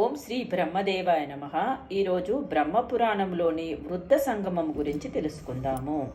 ఓం శ్రీ బ్రహ్మదేవాయ నమ. ఈరోజు బ్రహ్మపురాణంలోని వృద్ధ సంగమం గురించి తెలుసుకుందాము.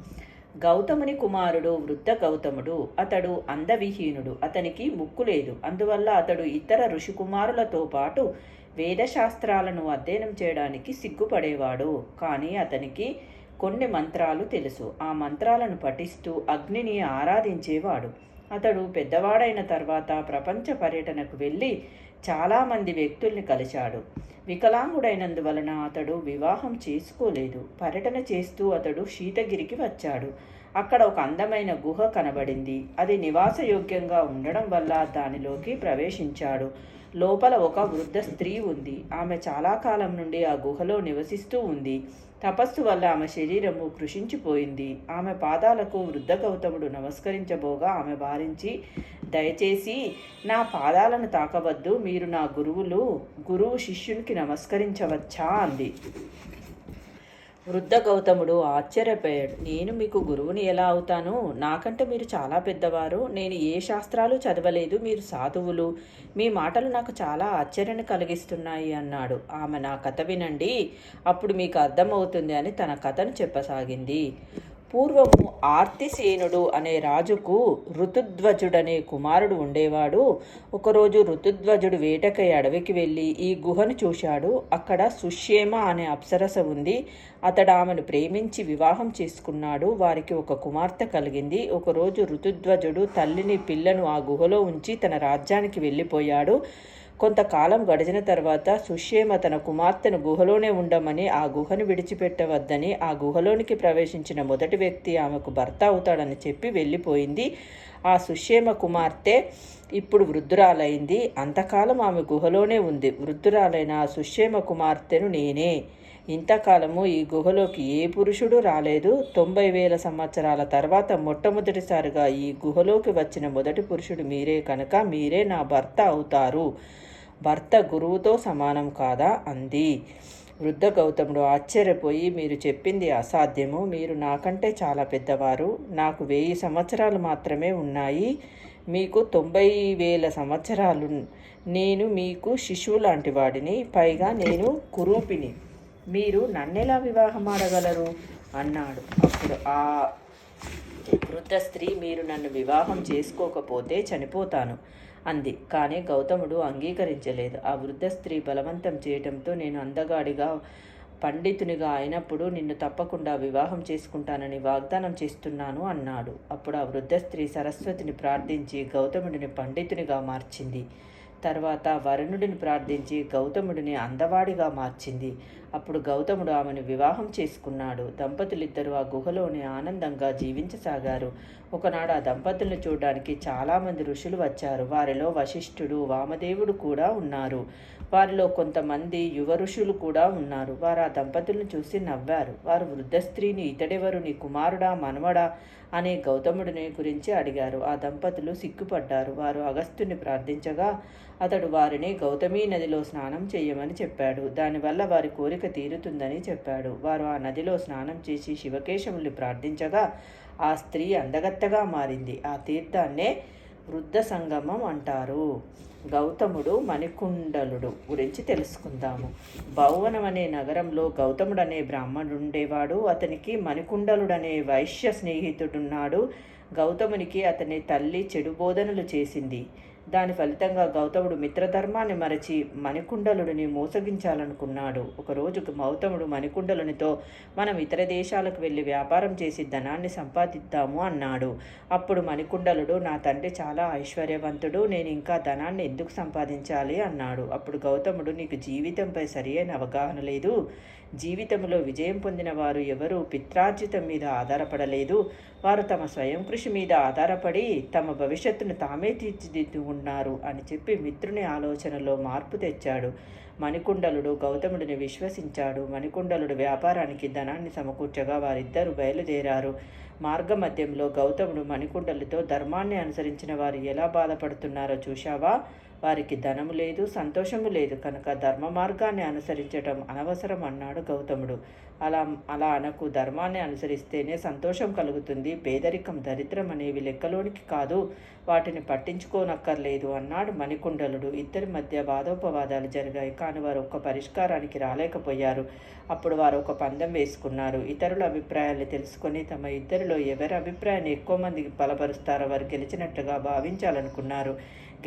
గౌతముని కుమారుడు వృద్ధ గౌతముడు అతడు అందవిహీనుడు అతనికి ముక్కు లేదు. అందువల్ల అతడు ఇతర ఋషికుమారులతో పాటు వేదశాస్త్రాలను అధ్యయనం చేయడానికి సిగ్గుపడేవాడు. కానీ అతనికి కొన్ని మంత్రాలు తెలుసు. ఆ మంత్రాలను పఠిస్తూ అగ్నిని ఆరాధించేవాడు. అతడు పెద్దవాడైన తర్వాత ప్రపంచ పర్యటనకు వెళ్ళి చాలామంది వ్యక్తుల్ని కలిశాడు. వికలాంగుడైనందువలన అతడు వివాహం చేసుకోలేదు. పర్యటన చేస్తూ అతడు శీతగిరికి వచ్చాడు. అక్కడ ఒక అందమైన గుహ కనబడింది. అది నివాసయోగ్యంగా ఉండడం వల్ల దానిలోకి ప్రవేశించాడు. లోపల ఒక వృద్ధ స్త్రీ ఉంది. ఆమె చాలా కాలం నుండి ఆ గుహలో నివసిస్తూ ఉంది. తపస్సు వల్ల ఆమె శరీరము కృషించిపోయింది. ఆమె పాదాలకు వృద్ధ గౌతముడు నమస్కరించబోగా ఆమె భారించి దయచేసి నా పాదాలను తాకవద్దు. మీరు నా గురువులు గురువు శిష్యునికి నమస్కరించవచ్చా? అంది. వృద్ధ గౌతముడు ఆశ్చర్యపోయాడు. నేను మీకు గురువుని ఎలా అవుతాను? నాకంటే మీరు చాలా పెద్దవారు. నేను ఏ శాస్త్రాలు చదవలేదు. మీరు సాధువులు. మీ మాటలు నాకు చాలా ఆశ్చర్యాన్ని కలిగిస్తున్నాయి అన్నాడు. ఆమె నా కథ వినండి. అప్పుడు మీకు అర్థమవుతుంది అని తన కథను చెప్పసాగింది. పూర్వము ఆర్తిసేనుడు అనే రాజుకు ఋతుధ్వజుడనే కుమారుడు ఉండేవాడు. ఒకరోజు ఋతుధ్వజుడు వేటకై అడవికి వెళ్ళి ఈ గుహను చూశాడు. అక్కడ సుషేమ అనే అప్సరస ఉంది. అతడు ఆమెను ప్రేమించి వివాహం చేసుకున్నాడు. వారికి ఒక కుమార్తె కలిగింది. ఒకరోజు ఋతుధ్వజుడు తల్లిని పిల్లను ఆ గుహలో ఉంచి తన రాజ్యానికి వెళ్ళిపోయాడు. కొంతకాలం గడిచిన తర్వాత సుషేమ తన కుమార్తెను గుహలోనే ఉండమని ఆ గుహను విడిచిపెట్టవద్దని ఆ గుహలోనికి ప్రవేశించిన మొదటి వ్యక్తి ఆమెకు భర్త అవుతాడని చెప్పి వెళ్ళిపోయింది. ఆ సుషేమ కుమార్తె ఇప్పుడు వృద్ధురాలైంది. అంతకాలం ఆమె గుహలోనే ఉంది. వృద్ధురాలైన ఆ సుషేమ కుమార్తెను నేనే. ఇంతకాలము ఈ గుహలోకి ఏ పురుషుడు రాలేదు. తొంభై వేల సంవత్సరాల తర్వాత మొట్టమొదటిసారిగా ఈ గుహలోకి వచ్చిన మొదటి పురుషుడు మీరే కనుక మీరే నా భర్త అవుతారు. భర్త గురువుతో సమానం కాదా? అంది. వృద్ధ గౌతముడు ఆశ్చర్యపోయి మీరు చెప్పింది అసాధ్యము. మీరు నాకంటే చాలా పెద్దవారు. నాకు వెయ్యి సంవత్సరాలు మాత్రమే ఉన్నాయి. మీకు తొంభై వేల సంవత్సరాలు. నేను మీకు శిశువు లాంటి వాడిని. పైగా నేను కురూపిని మీరు నన్నెలా వివాహం ఆడగలరు? అన్నాడు. అప్పుడు ఆ వృద్ధ స్త్రీ మీరు నన్ను వివాహం చేసుకోకపోతే చనిపోతాను. అంది. కానీ గౌతముడు అంగీకరించలేదు. ఆ వృద్ధ స్త్రీ బలవంతం చేయటంతో నేను అందగాడిగా పండితునిగా అయినప్పుడు నిన్ను తప్పకుండా వివాహం చేసుకుంటానని వాగ్దానం చేస్తున్నాను అన్నాడు. అప్పుడు ఆ వృద్ధ స్త్రీ సరస్వతిని ప్రార్థించి గౌతముడిని పండితునిగా మార్చింది. తర్వాత వరుణుడిని ప్రార్థించి గౌతముడిని అందవాడిగా మార్చింది. అప్పుడు గౌతముడు ఆమెను వివాహం చేసుకున్నాడు. దంపతులిద్దరూ ఆ గుహలోనే ఆనందంగా జీవించసాగారు. ఒకనాడు ఆ దంపతులను చూడడానికి చాలామంది ఋషులు వచ్చారు. వారిలో వశిష్ఠుడు వామదేవుడు కూడా ఉన్నారు. వారిలో కొంతమంది యువ ఋషులు కూడా ఉన్నారు. వారు ఆ దంపతులను చూసి నవ్వారు. వారు వృద్ధ స్త్రీని ఇతడెవరు? నీ కుమారుడా మనవడా? అనే గౌతముడిని గురించి అడిగారు. ఆ దంపతులు సిగ్గుపడ్డారు. వారు అగస్త్యుని ప్రార్థించగా అతడు వారిని గౌతమీ నదిలో స్నానం చేయమని చెప్పాడు. దానివల్ల వారి కోరిక తీరుతుందని చెప్పాడు. వారు ఆ నదిలో స్నానం చేసి శివకేశవుల్ని ప్రార్థించగా ఆ స్త్రీ అందగత్తగా మారింది. ఆ తీర్థాన్నే వృద్ధ సంగమం అంటారు. గౌతముడు మణికుండలుడు గురించి తెలుసుకుందాము. భౌవనం అనే నగరంలో గౌతముడు అనే బ్రాహ్మణుడు ఉండేవాడు అతనికి మణికుండలుడనే వైశ్య స్నేహితుడున్నాడు. గౌతమునికి అతని తల్లి చెడు బోధనలు చేసింది. దాని ఫలితంగా గౌతముడు మిత్రధర్మాన్ని మరచి మణికుండలుడిని మోసగించాలనుకున్నాడు. ఒకరోజు గౌతముడు మణికుండలునితో మనం ఇతర దేశాలకు వెళ్ళి వ్యాపారం చేసి ధనాన్ని సంపాదిద్దాము అన్నాడు. అప్పుడు మణికుండలుడు నా తండ్రి చాలా ఐశ్వర్యవంతుడు నేను ఇంకా ధనాన్ని ఎందుకు సంపాదించాలి అన్నాడు. అప్పుడు గౌతముడు నీకు జీవితంపై సరియైన అవగాహన లేదు. జీవితంలో విజయం పొందిన వారు ఎవరు పిత్రార్జితం మీద ఆధారపడలేదు. వారు తమ స్వయం కృషి మీద ఆధారపడి తమ భవిష్యత్తును తామే తీర్చిదిద్దు ఉన్నారు అని చెప్పి మిత్రుని ఆలోచనలో మార్పు తెచ్చాడు. మణికుండలుడు గౌతముడిని విశ్వసించాడు. మణికుండలుడు వ్యాపారానికి ధనాన్ని సమకూర్చగా వారిద్దరూ బయలుదేరారు. మార్గమధ్యంలో గౌతముడు మణికుండలతో ధర్మాన్ని అనుసరించిన వారు ఎలా బాధపడుతున్నారో చూశావా? వారికి ధనము లేదు సంతోషము లేదు కనుక ధర్మ మార్గాన్ని అనుసరించటం అనవసరం అన్నాడు గౌతముడు. అలా అలా అనకు. ధర్మాన్ని అనుసరిస్తేనే సంతోషం కలుగుతుంది. పేదరికం దరిద్రం అనేవి లెక్కలోనికి కాదు. వాటిని పట్టించుకోనక్కర్లేదు అన్నాడు మణికుండలుడు. ఇద్దరి మధ్య వాదోపవాదాలు జరిగాయి కానీ వారు ఒక్క పరిష్కారానికి రాలేకపోయారు. అప్పుడు వారు ఒక పందెం వేసుకున్నారు. ఇతరుల అభిప్రాయాన్ని తెలుసుకొని తమ ఇద్దరిలో ఎవరి అభిప్రాయాన్ని ఎక్కువ మందికి బలపరుస్తారో వారు గెలిచినట్టుగా భావించాలనుకున్నారు.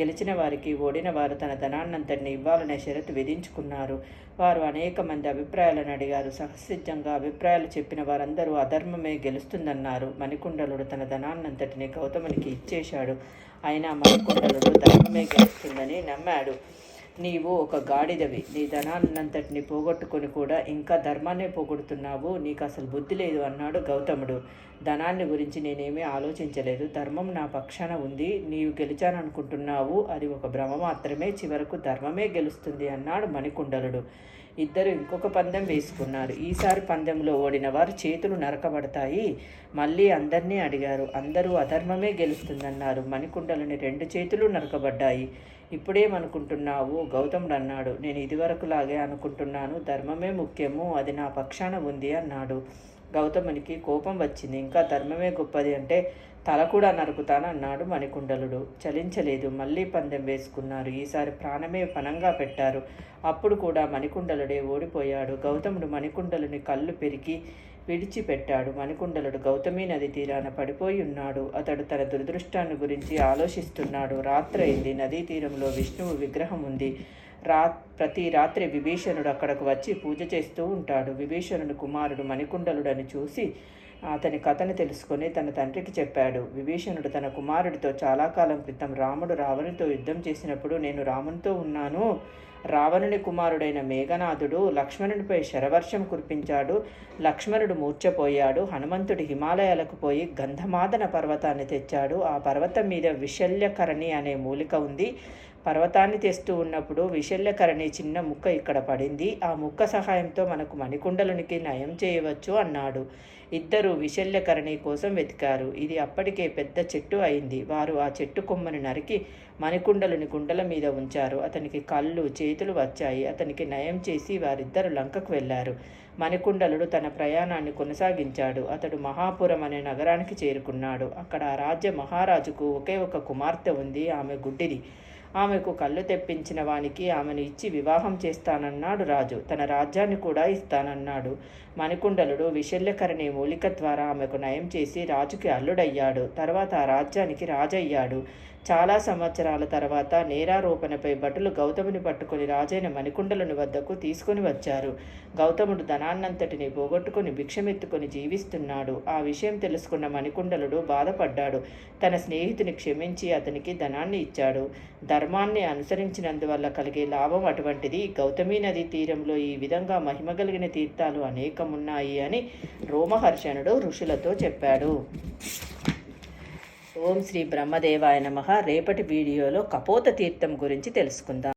గెలిచిన వారికి ఓడిన వారు తన ధనాన్నంతటిని ఇవ్వాలనే షరతు విధించుకున్నారు. వారు అనేక మంది అభిప్రాయాలను అడిగారు. సహసిద్ధంగా అభిప్రాయాలు చెప్పిన వారందరూ అధర్మమే గెలుస్తుందన్నారు. మణికుండలుడు తన ధనాన్నంతటిని గౌతమునికి ఇచ్చేశాడు. అయినా మణికుండలుడు ధర్మమే గెలుస్తుందని నమ్మాడు. నీవు ఒక గాడిదవి. నీ ధనాన్నంతటిని పోగొట్టుకొని కూడా ఇంకా ధర్మాన్నే పోగొడుతున్నావు. నీకు అసలు బుద్ధి లేదు అన్నాడు గౌతముడు. ధనాన్ని గురించి నేనేమీ ఆలోచించలేదు. ధర్మం నా పక్షాన ఉంది. నీవు గెలిచాననుకుంటున్నావు. అది ఒక భ్రమ మాత్రమే. చివరకు ధర్మమే గెలుస్తుంది అన్నాడు మణికుండలుడు. ఇద్దరు ఇంకొక పందెం వేసుకున్నారు. ఈసారి పందెంలో ఓడిన వారు చేతులు నరకబడతాయి. మళ్ళీ అందరినీ అడిగారు. అందరూ అధర్మమే గెలుస్తుందన్నారు. మణికుండలని రెండు చేతులు నరకబడ్డాయి. ఇప్పుడేమనుకుంటున్నావు? గౌతముడు అన్నాడు. నేను ఇదివరకులాగే అనుకుంటున్నాను. ధర్మమే ముఖ్యము. అది నా పక్షాన ఉంది అన్నాడు. గౌతమునికి కోపం వచ్చింది. ఇంకా ధర్మమే గొప్పది అంటే తల కూడా నరుకుతానన్నాడు మణికుండలుడు. చలించలేదు. మళ్ళీ పందెం వేసుకున్నారు. ఈసారి ప్రాణమే పనంగా పెట్టారు. అప్పుడు కూడా మణికుండలుడే ఓడిపోయాడు. గౌతముడు మణికుండలుని కళ్ళు పెరిగి విడిచిపెట్టాడు. మణికుండలుడు గౌతమి నది తీరాన పడిపోయి ఉన్నాడు. అతడు తన దురదృష్టాన్ని గురించి ఆలోచిస్తున్నాడు. రాత్రైంది నదీ తీరంలో విష్ణువు విగ్రహం ఉంది. రా ప్రతి రాత్రి విభీషణుడు అక్కడకు వచ్చి పూజ చేస్తూ ఉంటాడు. విభీషణుడు కుమారుడు మణికుండలుడని చూసి అతని కథను తెలుసుకొని తన తండ్రికి చెప్పాడు. విభీషణుడు తన కుమారుడితో చాలా కాలం క్రితం రాముడు రావణుతో యుద్ధం చేసినప్పుడు నేను రామునితో ఉన్నాను. రావణుని కుమారుడైన మేఘనాథుడు లక్ష్మణుడిపై శరవర్షం కురిపించాడు. లక్ష్మణుడు మూర్చపోయాడు హనుమంతుడు హిమాలయాలకు పోయి గంధమాదన పర్వతాన్ని తెచ్చాడు. ఆ పర్వతం మీద విశల్యకరణి అనే మూలిక ఉంది. పర్వతాన్ని తెస్తూ ఉన్నప్పుడు విశల్యకరణి చిన్న ముక్క ఇక్కడ పడింది. ఆ ముక్క సహాయంతో మనకు మణికుండలునికి నయం చేయవచ్చు అన్నాడు. ఇద్దరు విశల్యకరణి కోసం వెతికారు. ఇది అప్పటికే పెద్ద చెట్టు అయింది. వారు ఆ చెట్టు కొమ్మను నరికి మణికుండలుని గుండెల మీద ఉంచారు. అతనికి కళ్ళు చేతులు వచ్చాయి. అతనికి నయం చేసి వారిద్దరు లంకకు వెళ్ళారు. మణికుండలుడు తన ప్రయాణాన్ని కొనసాగించాడు. అతడు మహాపురం అనే నగరానికి చేరుకున్నాడు. అక్కడ ఆ రాజ్య మహారాజుకు ఒకే ఒక కుమార్తె ఉంది. ఆమె గుడ్డిది. ఆమెకు కళ్ళు తెప్పించిన వానికి ఆమెను ఇచ్చి వివాహం చేస్తానన్నాడు రాజు. తన రాజ్యాన్ని కూడా ఇస్తానన్నాడు. మణికుండలుడు విశల్యకరణి మూలిక ద్వారా ఆమెకు నయం చేసి రాజుకి అల్లుడయ్యాడు. తర్వాత ఆ రాజ్యానికి రాజయ్యాడు. చాలా సంవత్సరాల తర్వాత నేరారోపణపై భటులు గౌతముని పట్టుకుని రాజైన మణికుండలుని వద్దకు తీసుకుని వచ్చారు. గౌతముడు ధనాన్నంతటిని పోగొట్టుకుని భిక్షమెత్తుకుని జీవిస్తున్నాడు. ఆ విషయం తెలుసుకున్న మణికుండలుడు బాధపడ్డాడు. తన స్నేహితుని క్షమించి అతనికి ధనాన్ని ఇచ్చాడు. ధర్మాన్ని అనుసరించినందువల్ల కలిగే లాభం అటువంటిది గౌతమీ నది తీరంలో ఈ విధంగా మహిమ కలిగిన తీర్థాలు అనేకమున్నాయి అని రోమహర్షణుడు ఋషులతో చెప్పాడు. ఓం శ్రీ బ్రహ్మదేవాయ నమ. రేపటి వీడియోలో కపోత తీర్థం గురించి తెలుసుకుందాం.